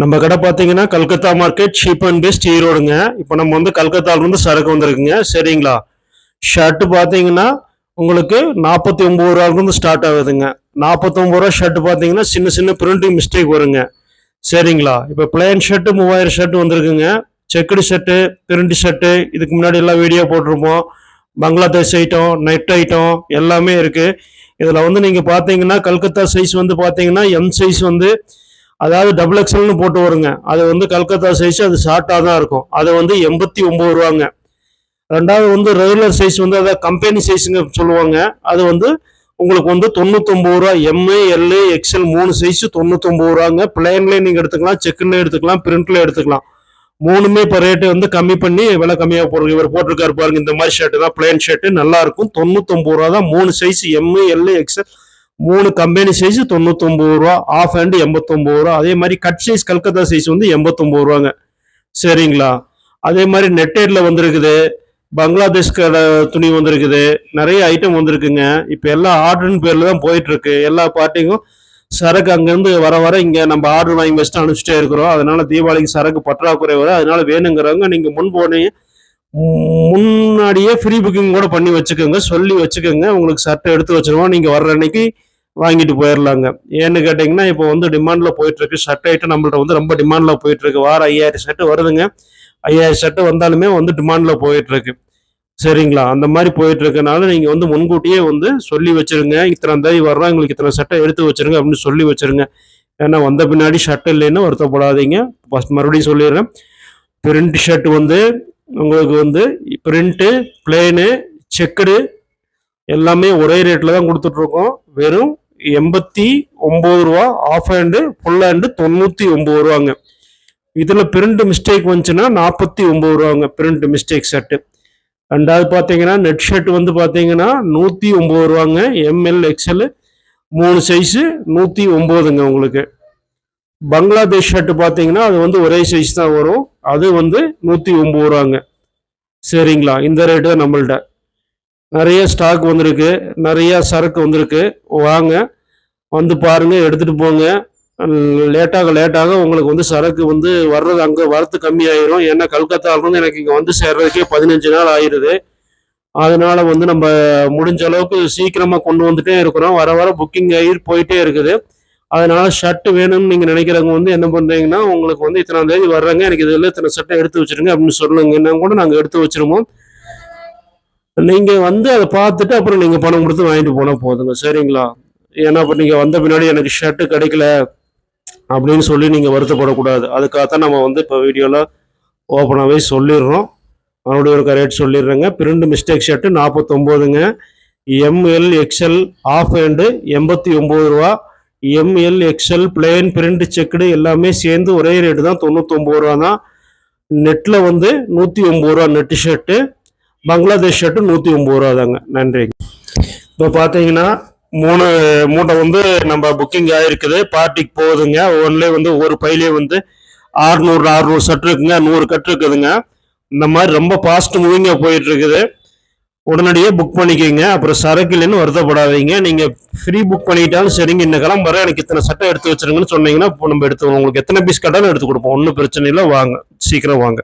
நம்ம கடை பார்த்தீங்கன்னா Calcutta market cheap and best ஈரோடுங்க. இப்போ நம்ம வந்து கல்கத்தாவிலேருந்து சரக்கு வந்திருக்குங்க. சரிங்களா? ஷர்ட்டு பார்த்தீங்கன்னா உங்களுக்கு நாற்பத்தி ஒம்பது ரூபாலேருந்து ஸ்டார்ட் ஆகுதுங்க. நாற்பத்தொம்பது ரூபா ஷர்ட் பார்த்தீங்கன்னா சின்ன சின்ன பிரிண்டிங் மிஸ்டேக் வருங்க. சரிங்களா? இப்போ பிளேன் ஷர்ட்டு மூவாயிரம் ஷர்ட் வந்திருக்குங்க. செக்குடு ஷர்ட்டு பிரிண்ட் ஷர்ட்டு இதுக்கு முன்னாடி எல்லாம் வீடியோ போட்டிருப்போம். பங்களாதேஷ் ஐட்டம் நெட் ஐட்டம் எல்லாமே இருக்குது இதில் வந்து நீங்கள் பார்த்தீங்கன்னா கல்கத்தா சைஸ் வந்து பார்த்தீங்கன்னா எம் சைஸ் வந்து அதாவது டபுள் எக்ஸல்னு போட்டு வருங்க. அது வந்து கல்கத்தா சைஸ் அது ஷார்ட்டாக தான் இருக்கும். அது வந்து எண்பத்தி ஒம்பது ரூபாங்க. ரெண்டாவது வந்து ரெகுலர் சைஸ் வந்து அதாவது கம்பெனி சைஸுங்க சொல்லுவாங்க. அது வந்து உங்களுக்கு வந்து தொண்ணூத்தொம்பது ரூபா எம்ஏ எல்லு எக்ஸ்எல் மூணு சைஸ் தொண்ணூத்தொம்பது ரூபாங்க. பிளேன்லேயே நீங்கள் எடுத்துக்கலாம் செக்குன்னு எடுத்துக்கலாம் பிரிண்ட்ல எடுத்துக்கலாம். மூணுமே இப்போ ரேட்டு வந்து கம்மி பண்ணி விலை கம்மியாக போடுறது இவர் போட்டிருக்காரு பாருங்க இந்த மாதிரி ஷர்ட்டு தான் பிளேன் ஷர்ட் நல்லா இருக்கும். தொண்ணூத்தொம்பது ரூபா தான் மூணு சைஸ் எம்ஏ எல்லு எக்ஸ்எல் மூணு கம்பெனி சைஸ் தொண்ணூத்தொம்பது ரூபா ஆஃப் ஹேண்டு எண்பத்தொம்பது ரூபா. அதே மாதிரி கட் சைஸ் கல்கத்தா சைஸ் வந்து எண்பத்தொம்பது ரூபாங்க. சரிங்களா? அதே மாதிரி நெட்டேட்ல வந்திருக்குது. பங்களாதேஷ் கடை துணி வந்திருக்குது. நிறைய ஐட்டம் வந்திருக்குங்க. இப்போ எல்லா ஆர்டர்னு பேரில் தான் போயிட்டுருக்கு. எல்லா பார்ட்டிக்கும் சரக்கு அங்கேருந்து வர வர இங்கே நம்ம ஆர்டர் வாங்கி வச்சுட்டு அனுப்பிச்சிட்டே இருக்கிறோம். அதனால தீபாவளிக்கு சரக்கு பற்றாக்குறை வர அதனால வேணுங்கிறவங்க நீங்கள் முன் போனீங்க முன்னாடியே ஃப்ரீ புக்கிங் கூட பண்ணி வச்சுக்கோங்க. சொல்லி வச்சுக்கோங்க. உங்களுக்கு சட்டை எடுத்து வச்சிருவோம். நீங்கள் வர்ற அன்னைக்கு வாங்கிட்டு போயிடலாங்க ஏன்னு கேட்டிங்கன்னா இப்போ வந்து டிமாண்டில் போயிட்டுருக்கு. ஷர்ட் ஐட்டம் நம்மள்ட்ட வந்து ரொம்ப டிமாண்டில் போயிட்டுருக்கு. வாரம் ஐயாயிரம் ஷர்ட்டு வருதுங்க. ஐயாயிரம் ஷர்ட்டு வந்தாலுமே வந்து டிமாண்டில் போயிட்டுருக்கு. சரிங்களா? அந்த மாதிரி போயிட்டு இருக்கனால நீங்க வந்து முன்கூட்டியே வந்து சொல்லி வச்சிருங்க. இத்தனை தேதி வர்றோம். எங்களுக்கு இத்தனை சட்டை எடுத்து வச்சிருங்க அப்படின்னு சொல்லி வச்சிருங்க. ஏன்னா வந்த பின்னாடி ஷர்ட் இல்லைன்னு வருத்தப்படாதீங்க. ஃபர்ஸ்ட் மறுபடியும் சொல்லிடுறேன். பிரிண்ட் ஷர்ட் வந்து உங்களுக்கு வந்து பிரிண்ட்டு பிளேனு செக்குடு எல்லாமே ஒரே ரேட்டில் தான் கொடுத்துட்ருக்கோம். வெறும் எண்பத்தி ஒம்பது ரூபா ஆஃப் ஹேண்டு ஃபுல் ஹேண்டு தொண்ணூற்றி ஒம்பது ரூபாங்க. இதில் பிரிண்ட் மிஸ்டேக் வந்துச்சுன்னா நாற்பத்தி ஒம்பது ரூபாங்க பிரிண்ட் மிஸ்டேக் ஷர்ட்டு ரெண்டாவது பார்த்தீங்கன்னா நெட் ஷர்ட் வந்து பார்த்தீங்கன்னா நூற்றி ஒம்பது ரூபாங்க எம்எல் எக்ஸ்எல் மூணு சைஸு நூற்றி ஒம்போதுங்க உங்களுக்கு. பங்களாதேஷ் ஷர்ட்டு பார்த்தீங்கன்னா அது வந்து ஒரே சைஸ் தான் வரும். அது வந்து நூற்றி ஒம்பது ரூபாங்க. சரிங்களா? இந்த ரேட்டு தான் நம்மள்ட்ட. நிறைய ஸ்டாக் வந்திருக்கு. நிறைய சரக்கு வந்திருக்கு. வாங்க வந்து பாருங்க எடுத்துட்டு போங்க. லேட்டாக லேட்டாக உங்களுக்கு வந்து சரக்கு வந்து வர்றது அங்கே வரத்து கம்மியாயிரும். ஏன்னா கல்கத்தாவிலேருந்து எனக்கு இங்கே வந்து சேர்றதுக்கே பதினஞ்சு நாள் ஆயிடுது அதனால வந்து நம்ம முடிஞ்ச அளவுக்கு சீக்கிரமாக கொண்டு வந்துட்டே இருக்கிறோம். வர வர புக்கிங் ஆகி போயிட்டே இருக்குது. அதனால ஷர்ட் வேணும்னு நீங்கள் நினைக்கிறவங்க வந்து என்ன பண்ணுறீங்கன்னா உங்களுக்கு வந்து இத்தனாம் தேதி வர்றாங்க. எனக்கு இதில் இத்தனை ஷர்ட்டை எடுத்து வச்சிருங்க அப்படின்னு சொல்லுங்க. என்ன கூட நாங்கள் எடுத்து வச்சிருவோம். நீங்கள் வந்து அதை பார்த்துட்டு அப்புறம் நீங்கள் பணம் கொடுத்து வாங்கிட்டு போனால் போதுங்க. சரிங்களா? ஏன்னா இப்போ நீங்கள் வந்த பின்னாடி எனக்கு ஷர்ட்டு கிடைக்கல அப்படின்னு சொல்லி நீங்கள் வருத்தப்படக்கூடாது. அதுக்காகத்தான் நம்ம வந்து இப்போ வீடியோவில் ஓப்பனாகவே சொல்லிடுறோம். மறுபடியும் ஒரு ரேட் சொல்லிடுறேங்க. Print mistake shirt நாற்பத்தொம்போதுங்க M L XL off hand எண்பத்தி ஒம்பது ரூபா. M L XL plain print checked எல்லாமே சேர்ந்து ஒரே ரேட்டு தான் தொண்ணூத்தொம்பது ரூபா தான். நெட்டில் வந்து நூற்றி ஒம்பது ரூபா நெட்டு ஷர்ட்டு பங்களாதேஷ் ஷர்ட்டு நூற்றி ஒம்பது ரூபா தாங்க. நன்றி. இப்போ பார்த்தீங்கன்னா மூணு மூட்டை வந்து நம்ம புக்கிங் ஆகிருக்குது பார்ட்டிக்கு போகுதுங்க. ஒன்லே வந்து ஒரு பையிலே வந்து ஆறுநூறு அறுநூறு ஷர்ட் இருக்குங்க. நூறு கட்டு இருக்குதுங்க. இந்த மாதிரி ரொம்ப ஃபாஸ்ட் மூவிங்காக போயிட்டு இருக்குது. உடனடியாக புக் பண்ணிக்கோங்க. அப்புறம் சரக்கு இல்லைன்னு வருத்தப்படாதீங்க. நீங்கள் ஃப்ரீ புக் பண்ணிட்டாலும் சரிங்க இந்த வர எனக்கு இத்தனை சட்டை எடுத்து வச்சிருங்கன்னு சொன்னீங்கன்னா இப்போ நம்ம எடுத்துக்கணும் உங்களுக்கு எத்தனை பீஸ் கட்டாலும் எடுத்து கொடுப்போம். ஒன்றும் பிரச்சனை இல்லை. வாங்க. சீக்கிரம் வாங்க.